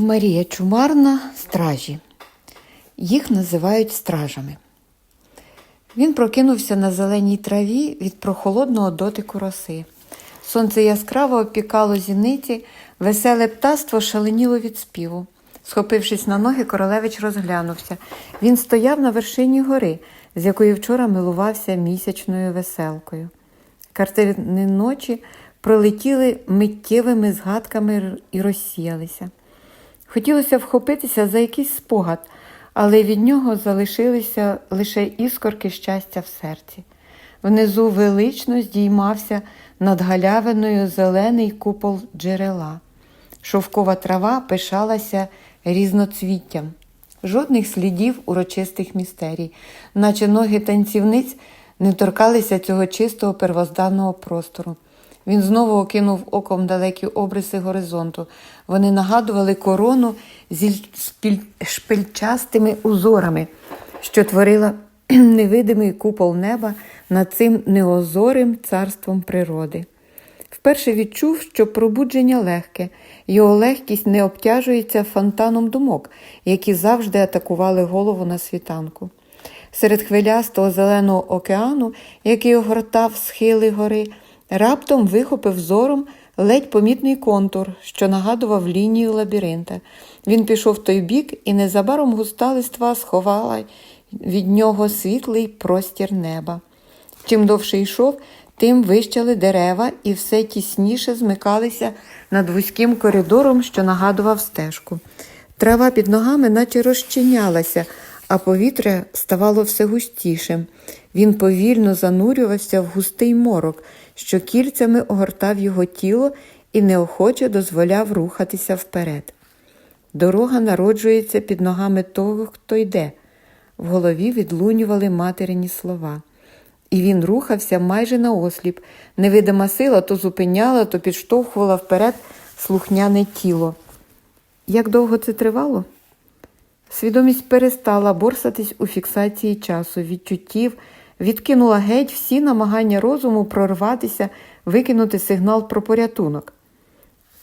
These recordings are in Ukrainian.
Марія Чумарна стражі. Їх називають стражами. Він прокинувся на зеленій траві від прохолодного дотику роси. Сонце яскраво опікало зіниці, веселе птаство шаленіло від співу. Схопившись на ноги, королевич розглянувся. Він стояв на вершині гори, з якої вчора милувався місячною веселкою. Картини ночі пролетіли миттєвими згадками і розсіялися. Хотілося вхопитися за якийсь спогад, але від нього залишилися лише іскорки щастя в серці. Внизу велично здіймався над галявиною зелений купол джерела. Шовкова трава пишалася різноцвіттям, жодних слідів урочистих містерій, наче ноги танцівниць не торкалися цього чистого первозданного простору. Він знову окинув оком далекі обриси горизонту. Вони нагадували корону зі шпильчастими узорами, що творила невидимий купол неба над цим неозорим царством природи. Вперше відчув, що пробудження легке, його легкість не обтяжується фонтаном думок, які завжди атакували голову на світанку. Серед хвилястого зеленого океану, який огортав схили гори, раптом вихопив зором ледь помітний контур, що нагадував лінію лабіринта. Він пішов в той бік, і незабаром густа листва сховала від нього світлий простір неба. Чим довше йшов, тим вищали дерева і все тісніше змикалися над вузьким коридором, що нагадував стежку. Трава під ногами наче розчинялася, а повітря ставало все густішим. Він повільно занурювався в густий морок, що кільцями огортав його тіло і неохоче дозволяв рухатися вперед. Дорога народжується під ногами того, хто йде. В голові відлунювали материні слова. І він рухався майже наосліп. Невидима сила то зупиняла, то підштовхувала вперед слухняне тіло. Як довго це тривало? Свідомість перестала борсатись у фіксації часу, відчуттів, відкинула геть всі намагання розуму прорватися, викинути сигнал про порятунок.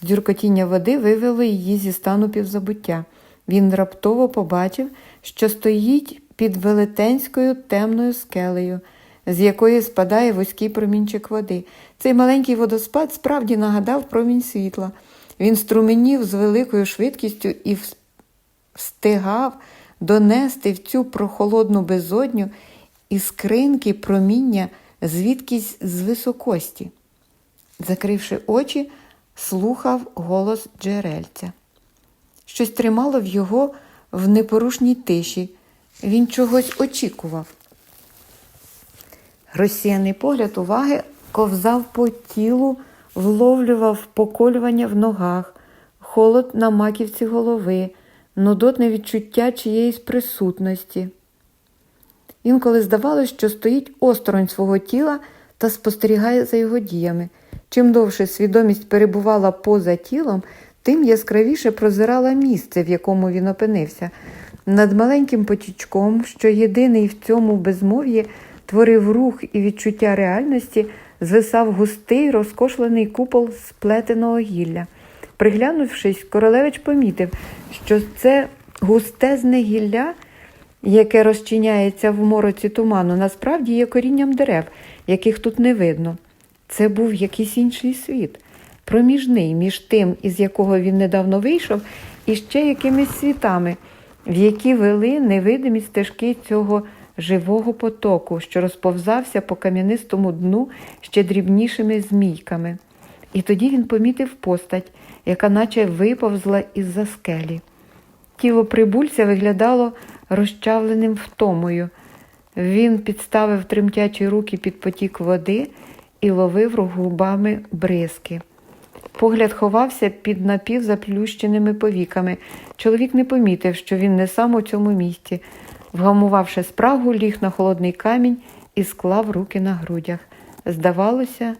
Дзюркотіння води вивело її зі стану півзабуття. Він раптово побачив, що стоїть під велетенською темною скелею, з якої спадає вузький промінчик води. Цей маленький водоспад справді нагадав промінь світла. Він струменів з великою швидкістю і встигав донести в цю прохолодну безодню іскринки проміння звідкись з високості. Закривши очі, слухав голос джерельця. Щось тримало в його в непорушній тиші. Він чогось очікував. Розсіяний погляд уваги ковзав по тілу, вловлював поколювання в ногах, холод на маківці голови, нудотне відчуття чиєїсь присутності. Інколи здавалось, що стоїть осторонь свого тіла та спостерігає за його діями. Чим довше свідомість перебувала поза тілом, тим яскравіше прозирала місце, в якому він опинився. Над маленьким потічком, що єдиний в цьому безмов'ї творив рух і відчуття реальності, звисав густий розкошлений купол сплетеного гілля. Приглянувшись, королевич помітив, що це густезне гілля, яке розчиняється в мороці туману, насправді є корінням дерев, яких тут не видно. Це був якийсь інший світ, проміжний між тим, із якого він недавно вийшов, і ще якимись світами, в які вели невидимі стежки цього живого потоку, що розповзався по кам'янистому дну ще дрібнішими змійками. І тоді він помітив постать, яка наче виповзла із-за скелі. Тіло прибульця виглядало розчавленим втомою. Він підставив тремтячі руки під потік води і ловив губами бризки. Погляд ховався під напівзаплющеними повіками. Чоловік не помітив, що він не сам у цьому місці. Вгамувавши спрагу, ліг на холодний камінь і склав руки на грудях. Здавалося,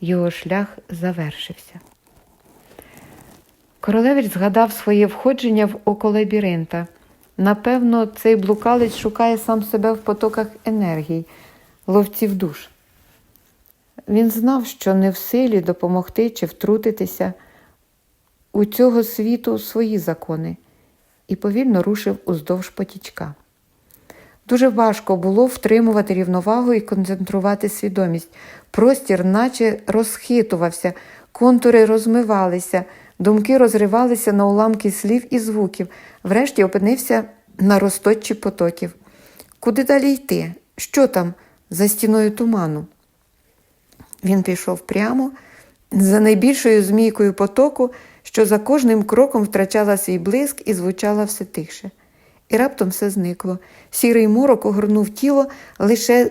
його шлях завершився. Королевич згадав своє входження в око лабіринта. Напевно, цей блукалець шукає сам себе в потоках енергій, ловців душ. Він знав, що не в силі допомогти чи втрутитися. у цього світу свої закони і повільно рушив уздовж потічка. Дуже важко було втримувати рівновагу і концентрувати свідомість. Простір, наче розхитувався, контури розмивалися, думки розривалися на уламки слів і звуків, врешті опинився на розточі потоків. Куди далі йти? Що там за стіною туману? Він пішов прямо за найбільшою змійкою потоку, що за кожним кроком втрачала свій блиск і звучала все тихше. І раптом все зникло. Сірий морок огорнув тіло лише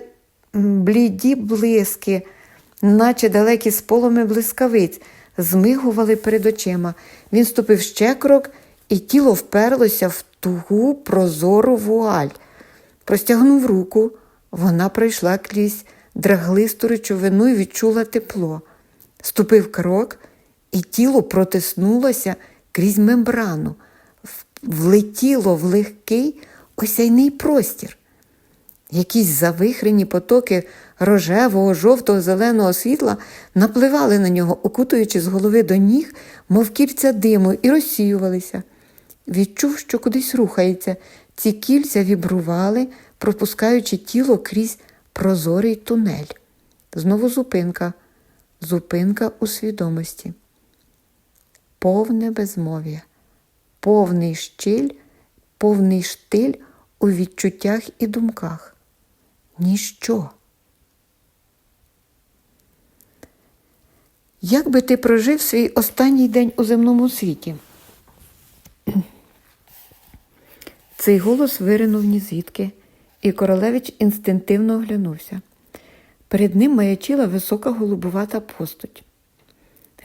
бліді блиски, наче далекі споломи блискавиць, змигували перед очима. Він ступив ще крок, і тіло вперлося в тугу прозору вуаль. Простягнув руку, вона пройшла крізь драглисту речовину і відчула тепло. Ступив крок, і тіло протиснулося крізь мембрану, влетіло в легкий осяйний простір. Якісь завихрені потоки рожевого, жовтого, зеленого світла напливали на нього, окутуючи з голови до ніг, мов кільця диму, і розсіювалися. Відчув, що кудись рухається. Ці кільця вібрували, пропускаючи тіло крізь прозорий тунель. Знову зупинка, зупинка у свідомості. Повне безмов'я, повний щіль, повний штиль у відчуттях і думках. Ніщо. Як би ти прожив свій останній день у земному світі? Цей голос виринув ні звідки, і королевич інстинктивно оглянувся. Перед ним маячила висока голубувата постать.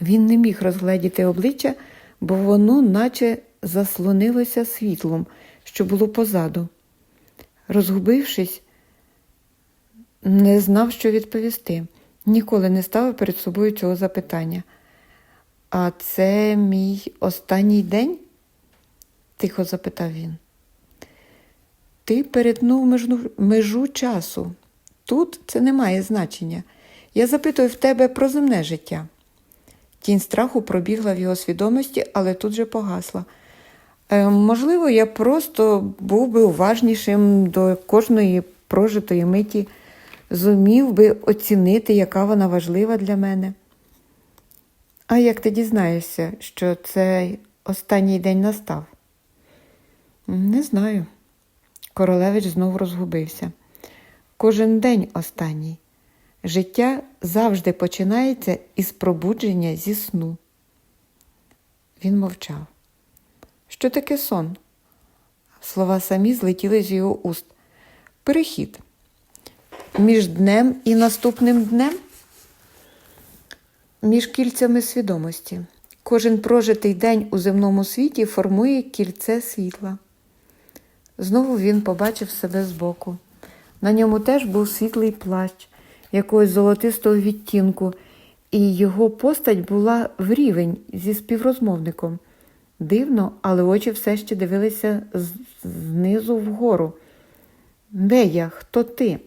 Він не міг розгледіти обличчя, бо воно наче заслонилося світлом, що було позаду. Розгубившись, не знав, що відповісти. Ніколи не ставив перед собою цього запитання. А це мій останній день? тихо запитав він. Ти перетнув межу, межу часу. Тут це не має значення. Я запитую в тебе про земне життя. Тінь страху пробігла в його свідомості, але тут же погасла. Е, можливо, я просто був би уважнішим до кожної прожитої миті, зумів би оцінити, яка вона важлива для мене. А як ти дізнаєшся, що цей останній день настав? Не знаю. Королевич знову розгубився. Кожен день останній. Життя завжди починається із пробудження зі сну. Він мовчав. Що таке сон? Слова самі злетіли з його уст. Перехід. Між днем і наступним днем? Між кільцями свідомості. Кожен прожитий день у земному світі формує кільце світла. Знову він побачив себе збоку. На ньому теж був світлий плащ якогось золотистого відтінку, і його постать була в рівень зі співрозмовником. Дивно, але очі все ще дивилися знизу вгору. Де я? Хто ти?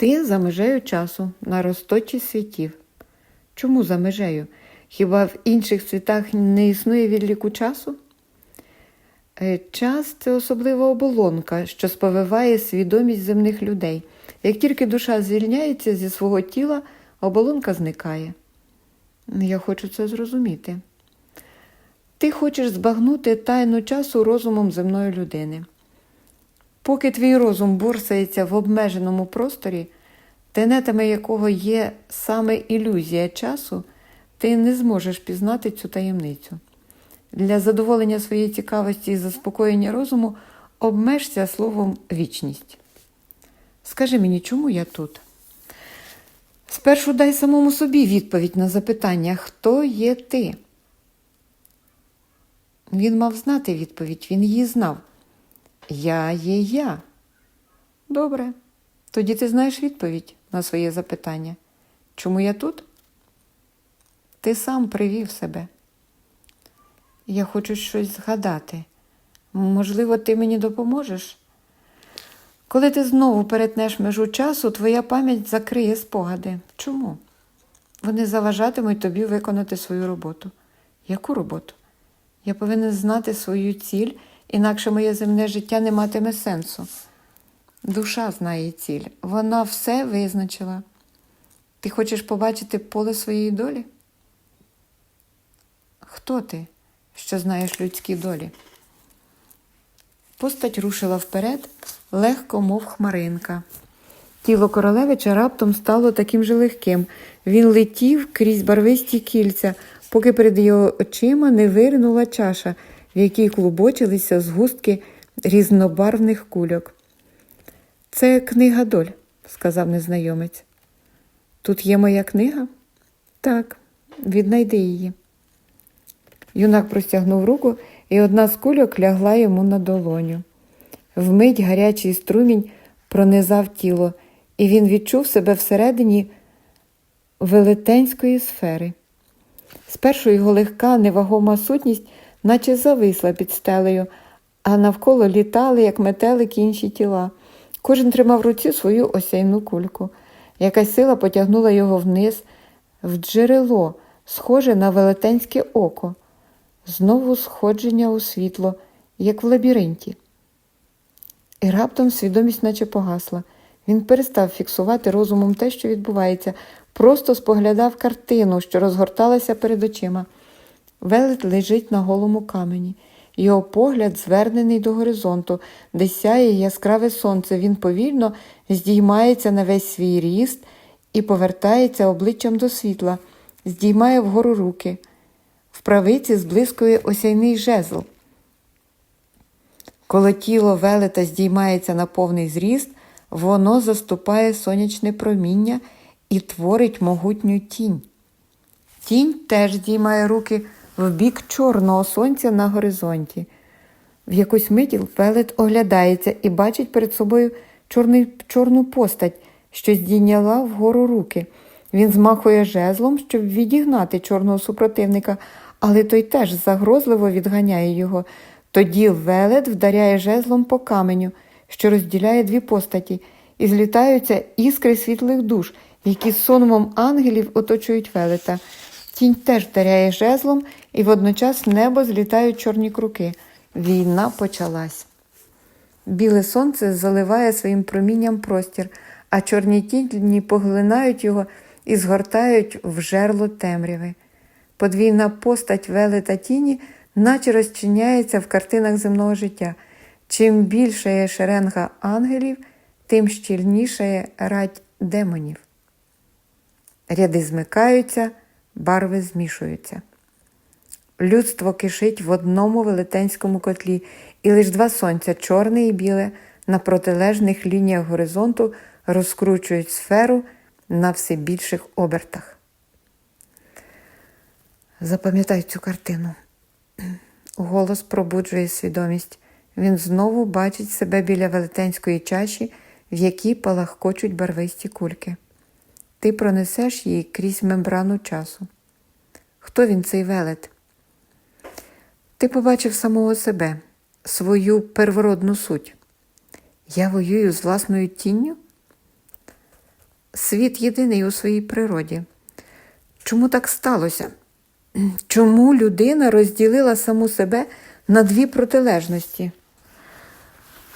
Ти за межею часу, на розточі світів. Чому за межею? Хіба в інших світах не існує відліку часу? Е, Час це особлива оболонка, що сповиває свідомість земних людей. Як тільки душа звільняється зі свого тіла, оболонка зникає. Я хочу це зрозуміти. Ти хочеш збагнути тайну часу розумом земної людини. Поки твій розум борсається в обмеженому просторі, тенетами якого є саме ілюзія часу, ти не зможеш пізнати цю таємницю. Для задоволення своєї цікавості і заспокоєння розуму обмежся словом вічність. Скажи мені, чому я тут? Спершу дай самому собі відповідь на запитання, хто є ти? Він мав знати відповідь, він її знав. Я є я. Добре. Тоді ти знаєш відповідь на своє запитання. Чому я тут? Ти сам привів себе. Я хочу щось згадати. Можливо, ти мені допоможеш? Коли ти знову перетнеш межу часу, твоя пам'ять закриє спогади. Чому? Вони заважатимуть тобі виконати свою роботу. Яку роботу? Я повинен знати свою ціль, інакше моє земне життя не матиме сенсу. Душа знає ціль, вона все визначила. Ти хочеш побачити поле своєї долі? Хто ти, що знаєш людські долі? Постать рушила вперед, легко, мов хмаринка. Тіло королевича раптом стало таким же легким. Він летів крізь барвисті кільця, поки перед його очима не виринула чаша, в якій клубочилися згустки різнобарвних кульок. Це книга доль, сказав незнайомець. Тут є моя книга? Так, віднайди її. Юнак простягнув руку, і одна з кульок лягла йому на долоню. Вмить гарячий струмінь пронизав тіло, і він відчув себе всередині велетенської сфери. Спершу його легка, невагома сутність, наче зависла під стелею, а навколо літали, як метелики, інші тіла. Кожен тримав в руці свою осяйну кульку. Якась сила потягнула його вниз, в джерело, схоже на велетенське око. Знову сходження у світло, як в лабіринті. І раптом свідомість наче погасла. Він перестав фіксувати розумом те, що відбувається, просто споглядав картину, що розгорталася перед очима. Велет лежить на голому камені. Його погляд звернений до горизонту, де сяє яскраве сонце. Він повільно здіймається на весь свій ріст і повертається обличчям до світла, здіймає вгору руки. В правиці зблискує осяйний жезл. Коли тіло велета здіймається на повний зріст, воно заступає сонячне проміння і творить могутню тінь. Тінь теж здіймає руки в бік чорного сонця на горизонті. В якусь мить велет оглядається і бачить перед собою чорний, чорну постать, що здійняла вгору руки. Він змахує жезлом, щоб відігнати чорного супротивника, але той теж загрозливо відганяє його. Тоді велет вдаряє жезлом по каменю, що розділяє дві постаті, і злітаються іскри світлих душ, які сонмом ангелів оточують велета. Тінь теж вдаряє жезлом, і водночас небо злітають чорні круки. Війна почалась. Біле сонце заливає своїм промінням простір, а чорні тіні поглинають його і згортають в жерло темряви. Подвійна постать велета тіні наче розчиняється в картинах земного життя. Чим більше є шеренга ангелів, тим щільнішає радь демонів. Ряди змикаються, барви змішуються. Людство кишить в одному велетенському котлі, і лиш два сонця, чорне і біле, на протилежних лініях горизонту розкручують сферу на все більших обертах. Запам'ятай цю картину. Голос пробуджує свідомість. Він знову бачить себе біля велетенської чаші, в якій палахкочуть барвисті кульки. Ти пронесеш її крізь мембрану часу. Хто він цей велет? Ти побачив самого себе, свою первородну суть. Я воюю з власною тінню? Світ єдиний у своїй природі. Чому так сталося? Чому людина розділила саму себе на дві протилежності?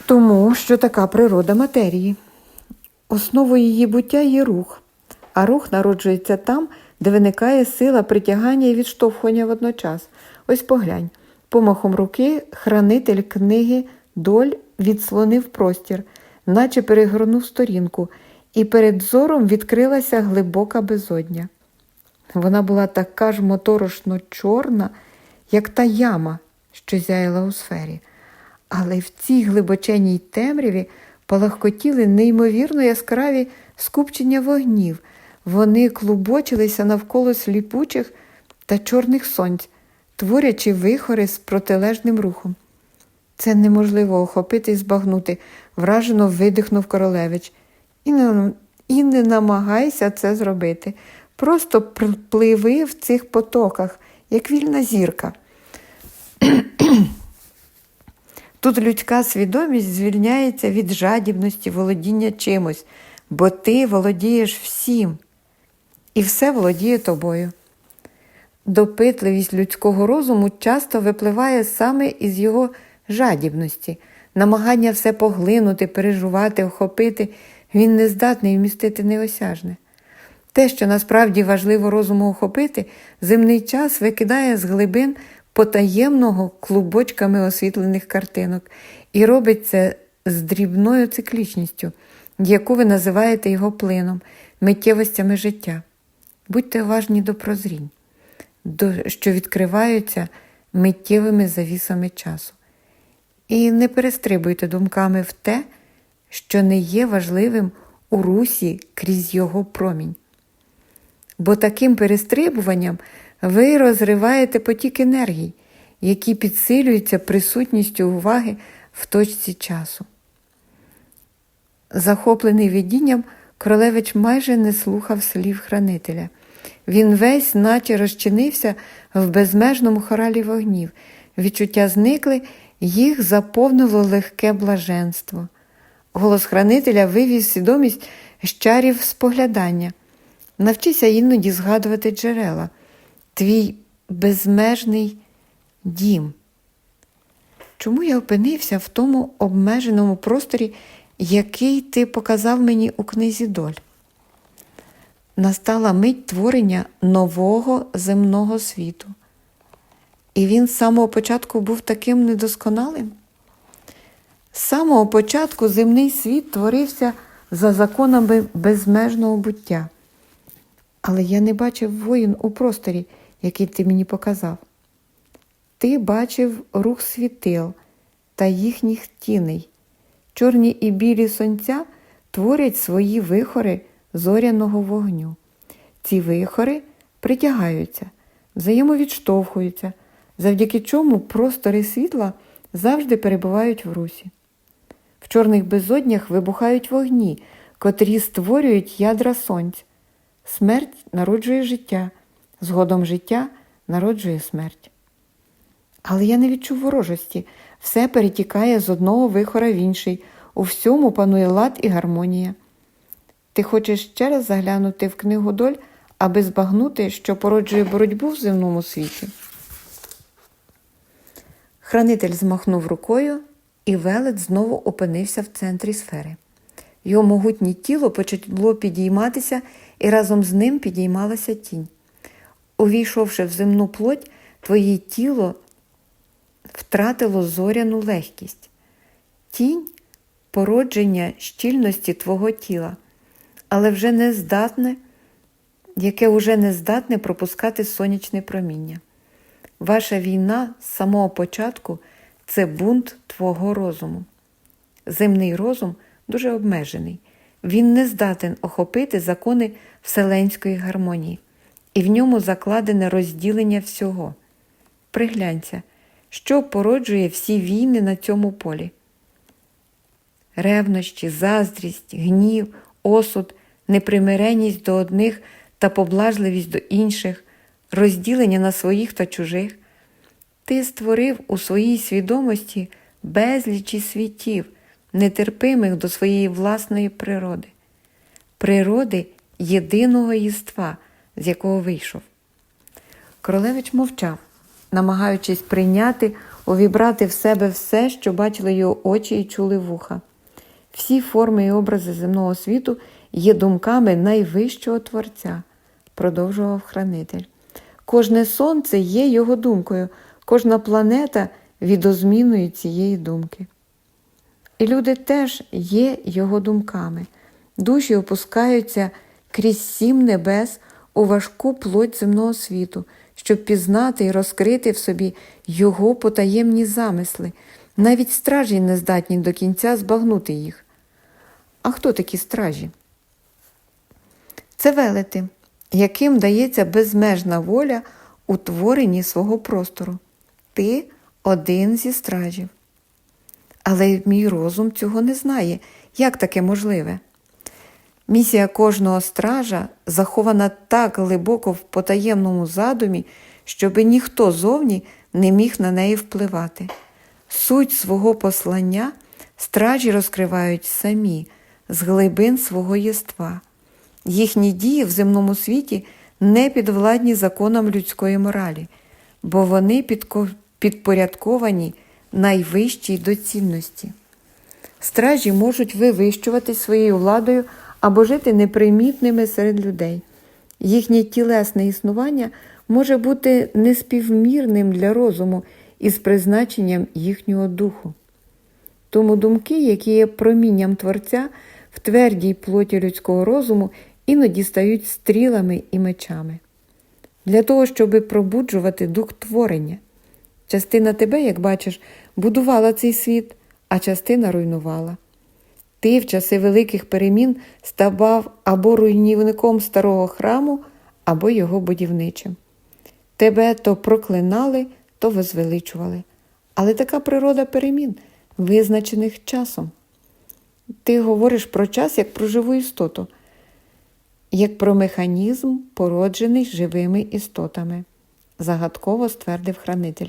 Тому що така природа матерії. Основою її буття є рух, а рух народжується там, де виникає сила притягання і відштовхування водночас. Ось поглянь, помахом руки хранитель книги доль відслонив простір, наче перегорнув сторінку, і перед зором відкрилася глибока безодня. Вона була така ж моторошно чорна, як та яма, що зяяла у сфері. Але в цій глибоченій темряві палахкотіли неймовірно яскраві скупчення вогнів. Вони клубочилися навколо сліпучих та чорних сонць, творячи вихори з протилежним рухом. Це неможливо охопити і збагнути, вражено видихнув королевич. І не, і не намагайся це зробити. Просто пливи в цих потоках, як вільна зірка. Тут людська свідомість звільняється від жадібності володіння чимось, бо ти володієш всім, і все володіє тобою. Допитливість людського розуму часто випливає саме із його жадібності, намагання все поглинути, пережувати, охопити, він не здатний вмістити неосяжне. Те, що насправді важливо розуму охопити, земний час викидає з глибин потаємного клубочками освітлених картинок і робить це з дрібною циклічністю, яку ви називаєте його плином, миттєвостями життя. Будьте уважні до прозрінь, що відкриваються миттєвими завісами часу. І не перестрибуйте думками в те, що не є важливим у русі крізь його промінь. Бо таким перестрибуванням ви розриваєте потік енергій, які підсилюються присутністю уваги в точці часу. Захоплений видінням, королевич майже не слухав слів хранителя. Він весь, наче розчинився в безмежному хоралі вогнів. Відчуття зникли, їх заповнило легке блаженство. Голос хранителя вивів свідомість з чарів споглядання. Навчися іноді згадувати джерела, твій безмежний дім. Чому я опинився в тому обмеженому просторі, який ти показав мені у книзі доль? Настала мить творення нового земного світу. І він з самого початку був таким недосконалим. З самого початку земний світ творився за законами безмежного буття. Але я не бачив воїн у просторі, який ти мені показав. Ти бачив рух світил та їхніх тіней. Чорні і білі сонця творять свої вихори зоряного вогню. Ці вихори притягаються, взаємовідштовхуються, завдяки чому простори світла завжди перебувають в русі. В чорних безоднях вибухають вогні, котрі створюють ядра сонця. Смерть народжує життя, згодом життя народжує смерть. Але я не відчув ворожості, все перетікає з одного вихора в інший, у всьому панує лад і гармонія. Ти хочеш ще раз заглянути в книгу доль, аби збагнути, що породжує боротьбу в земному світі. Хранитель змахнув рукою, і велет знову опинився в центрі сфери. Його могутнє тіло почало підійматися, і разом з ним підіймалася тінь. Увійшовши в земну плоть, твоє тіло втратило зоряну легкість. Тінь породження щільності твого тіла, але вже не здатне, яке вже не здатне пропускати сонячне проміння. Ваша війна з самого початку це бунт твого розуму. Земний розум дуже обмежений. Він не здатен охопити закони вселенської гармонії, і в ньому закладене розділення всього. Приглянься, що породжує всі війни на цьому полі. Ревнощі, заздрість, гнів, осуд, непримиреність до одних та поблажливість до інших, розділення на своїх та чужих. Ти створив у своїй свідомості безлічі світів, нетерпимих до своєї власної природи, природи єдиного єства, з якого вийшов. Королевич мовчав, намагаючись прийняти, увібрати в себе все, що бачили його очі і чули вуха. Всі форми і образи земного світу є думками найвищого Творця, продовжував хранитель. Кожне сонце є його думкою, кожна планета відозміною цієї думки. І люди теж є його думками. Душі опускаються крізь сім небес у важку плоть земного світу, щоб пізнати і розкрити в собі його потаємні замисли. Навіть стражі не здатні до кінця збагнути їх. А хто такі стражі? Це велети, яким дається безмежна воля у творенні свого простору. Ти один зі стражів. Але мій розум цього не знає. Як таке можливе? Місія кожного стража захована так глибоко в потаємному задумі, щоби ніхто зовні не міг на неї впливати. Суть свого послання стражі розкривають самі з глибин свого єства. Їхні дії в земному світі не підвладні законам людської моралі, бо вони підпорядковані найвищій доцільності. Стражі можуть вивищувати своєю владою або жити непримітними серед людей. Їхнє тілесне існування може бути неспівмірним для розуму із призначенням їхнього духу. Тому думки, які є промінням Творця твердій плоті людського розуму, іноді стають стрілами і мечами. Для того, щоб пробуджувати дух творення. Частина тебе, як бачиш, будувала цей світ, а частина руйнувала. Ти в часи великих перемін ставав або руйнівником старого храму, або його будівничим. Тебе то проклинали, то возвеличували. Але така природа перемін, визначених часом. Ти говориш про час як про живу істоту, як про механізм, породжений живими істотами, загадково ствердив хранитель.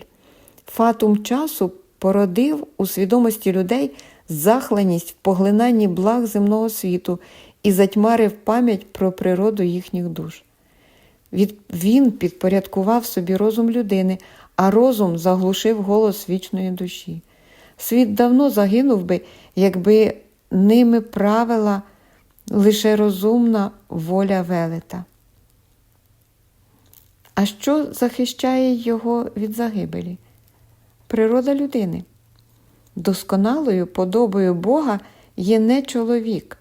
Фатум часу породив у свідомості людей захленість в поглинанні благ земного світу і затьмарив пам'ять про природу їхніх душ. Він підпорядкував собі розум людини, а розум заглушив голос вічної душі. Світ давно загинув би, якби ними правила лише розумна воля велета. А що захищає його від загибелі? Природа людини. Досконалою подобою Бога є не чоловік,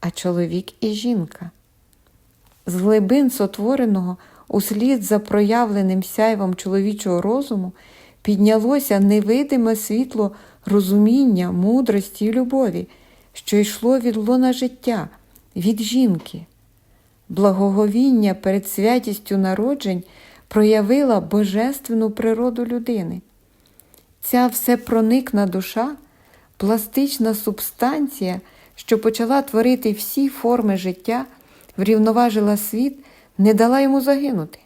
а чоловік і жінка. З глибин сотвореного, услід за проявленим сяйвом чоловічого розуму, піднялося невидиме світло розуміння, мудрості і любові, що йшло від лона життя, від жінки. Благоговіння перед святістю народжень проявила божественну природу людини. Ця всепроникна душа, пластична субстанція, що почала творити всі форми життя, врівноважила світ, не дала йому загинути.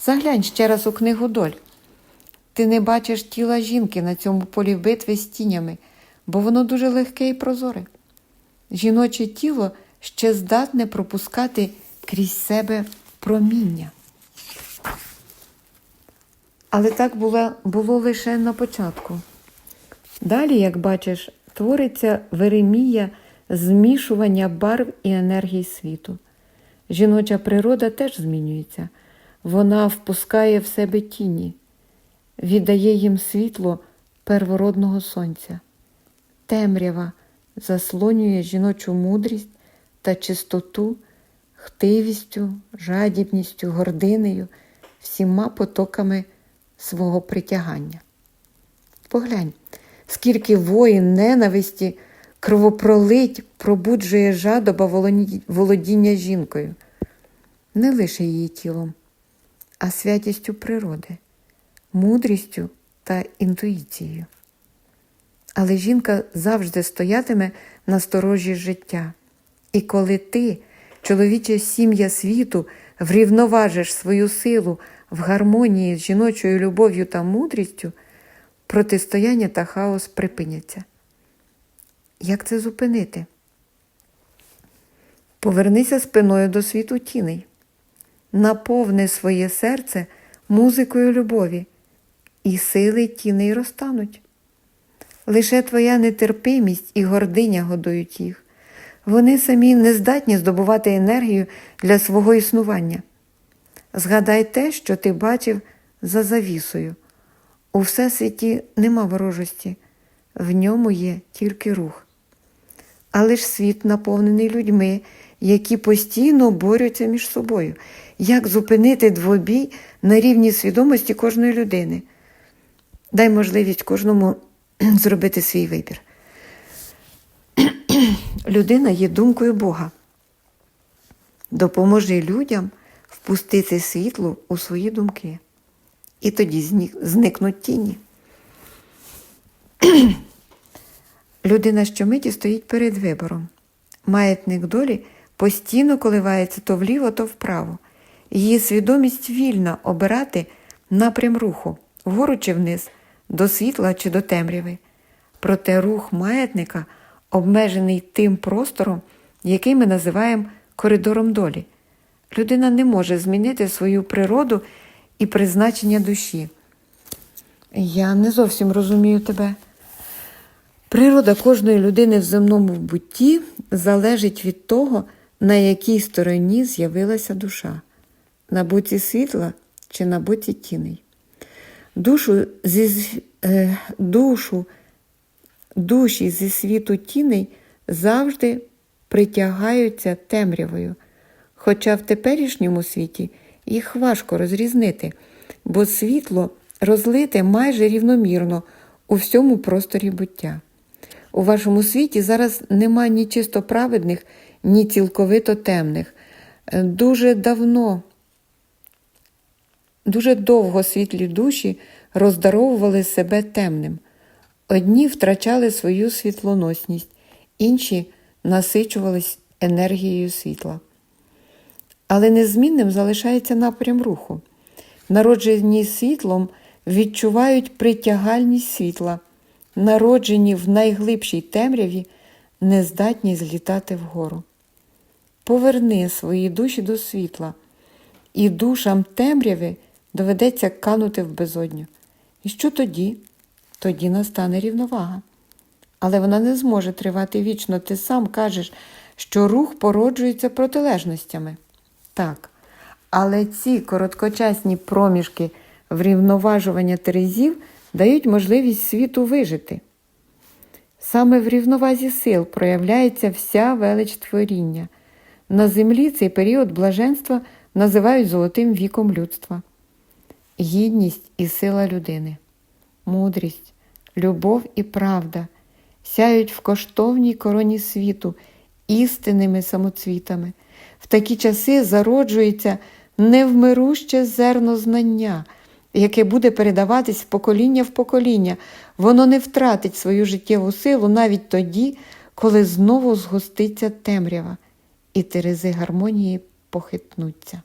Заглянь ще раз у книгу доль. Ти не бачиш тіла жінки на цьому полі битви з тінями, бо воно дуже легке і прозоре. Жіноче тіло ще здатне пропускати крізь себе проміння. Але так було, було лише на початку. Далі, як бачиш, твориться веремія змішування барв і енергій світу. Жіноча природа теж змінюється. Вона впускає в себе тіні, віддає їм світло первородного сонця. Темрява заслонює жіночу мудрість та чистоту, хтивістю, жадібністю, гординею, всіма потоками свого притягання. Поглянь, скільки воїн ненависті, кровопролить пробуджує жадоба володіння жінкою, не лише її тілом, а святістю природи, мудрістю та інтуїцією. Але жінка завжди стоятиме на сторожі життя. І коли ти, чоловіча сім'я світу, врівноважиш свою силу в гармонії з жіночою любов'ю та мудрістю, протистояння та хаос припиняться. Як це зупинити? Повернися спиною до світу тіней, наповни своє серце музикою любові, і сили тіней розтануть. Лише твоя нетерпимість і гординя годують їх. Вони самі не здатні здобувати енергію для свого існування. Згадай те, що ти бачив за завісою. У всесвіті нема ворожості, в ньому є тільки рух. Але ж світ наповнений людьми, які постійно борються між собою. Як зупинити двобій на рівні свідомості кожної людини? Дай можливість кожному зробити свій вибір. Людина є думкою Бога. Допоможи людям впустити світло у свої думки. І тоді зникнуть тіні. Людина щомиті стоїть перед вибором. Маятник долі постійно коливається то вліво, то вправо. Її свідомість вільна обирати напрям руху, вгору чи вниз, до світла чи до темряви. Проте рух маятника обмежений тим простором, який ми називаємо коридором долі. Людина не може змінити свою природу і призначення душі. Я не зовсім розумію тебе. Природа кожної людини в земному бутті залежить від того, на якій стороні з'явилася душа на боці світла чи на боці тіней. Душу, зі, е, душу, душі зі світу тіней завжди притягаються темрявою, хоча в теперішньому світі їх важко розрізнити, бо світло розлите майже рівномірно у всьому просторі буття. У вашому світі зараз нема ні чисто праведних, ні цілковито темних. Е, Дуже давно Дуже довго світлі душі роздаровували себе темним. Одні втрачали свою світлоносність, інші насичувались енергією світла. Але незмінним залишається напрям руху. Народжені світлом відчувають притягальність світла, народжені в найглибшій темряві, не здатні злітати вгору. Поверни свої душі до світла, і душам темряви доведеться канути в безодню. І що тоді? Тоді настане рівновага. Але вона не зможе тривати вічно. Ти сам кажеш, що рух породжується протилежностями. Так. Але ці короткочасні проміжки врівноважування терезів дають можливість світу вижити. Саме в рівновазі сил проявляється вся велич творіння. На землі цей період блаженства називають золотим віком людства. Гідність і сила людини, мудрість, любов і правда сяють в коштовній короні світу істинними самоцвітами. В такі часи зароджується невмируще зерно знання, яке буде передаватись покоління в покоління. Воно не втратить свою життєву силу навіть тоді, коли знову згуститься темрява, і терези гармонії похитнуться.